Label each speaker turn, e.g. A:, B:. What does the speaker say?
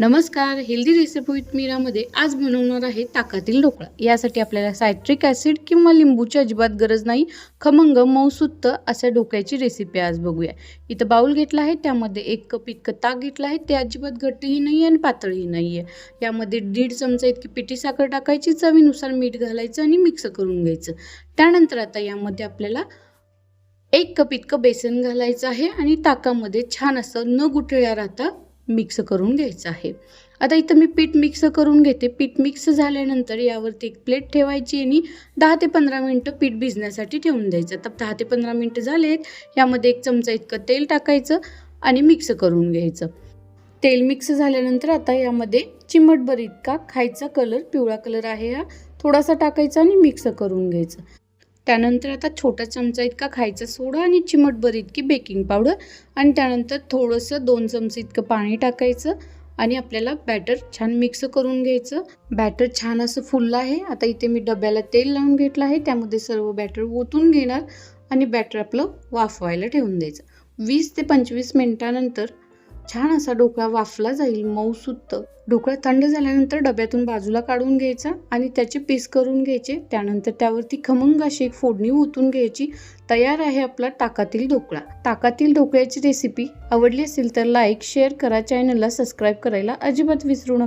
A: नमस्कार healthy recipe with मीरामध्ये आज बनवणार आहे ताकातील ढोकळा. यासाठी आपल्याला सायट्रिक ॲसिड किंवा लिंबूची अजिबात गरज नाही. खमंग मऊसुत्त अशा ढोकळ्याची रेसिपी आज बघूया. इथं बाऊल घेतला आहे त्यामध्ये एक कप इतकं ताक घेतलं आहे. ते अजिबात घट्टही नाही आहे आणि पातळही नाही आहे यामध्ये दीड चमचा इतकी पिठी साखर टाकायची चवीनुसार मीठ घालायचं आणि मिक्स करून घ्यायचं. त्यानंतर आता यामध्ये आपल्याला एक कप इतकं बेसन घालायचं आहे आणि ताकामध्ये छान असं न गुठळ्या राहता मिक्स करून घ्यायचं आहे. आता इथं मी पीठ मिक्स करून घेते. पीठ मिक्स झाल्यानंतर यावरती एक प्लेट ठेवायची आणि दहा ते पंधरा मिनटं पीठ भिजण्यासाठी ठेवून द्यायचं. तर दहा ते पंधरा मिनटं झालेत. यामध्ये एक चमचा इतकं तेल टाकायचं आणि मिक्स करून घ्यायचं. तेल मिक्स झाल्यानंतर आता यामध्ये चिमटभर इतका खायचा कलर पिवळा कलर आहे हा थोडासा टाकायचा आणि मिक्स करून घ्यायचं. त्यानंतर आता छोटा चमचा इतका खायचा सोडा आणि चिमटभर इतकी बेकिंग पावडर आणि त्यानंतर थोडंसं दोन चमचे इतकं पाणी टाकायचं आणि आपल्याला बॅटर छान मिक्स करून घ्यायचं. बॅटर छान असं फुललं आहे. आता इथे मी डब्याला तेल लावून घेतलं आहे. त्यामध्ये सर्व बॅटर ओतून घेणार आणि बॅटर आपलं वाफवायला ठेवून द्यायचं. वीस ते पंचवीस मिनटानंतर छान असा ढोकळा वाफला जाईल मऊसुत्त ढोकळा थंड झाल्यानंतर डब्यातून बाजूला काढून घ्यायचा आणि त्याचे पीस करून घ्यायचे. त्यानंतर त्यावरती खमंग अशी एक फोडणी ओतून घ्यायची. तयार आहे आपला ताकातील ढोकळा ताकातील ढोकळ्याची रेसिपी आवडली असेल तर लाईक शेअर करा. चॅनलला सबस्क्राईब करायला अजिबात विसरू नका.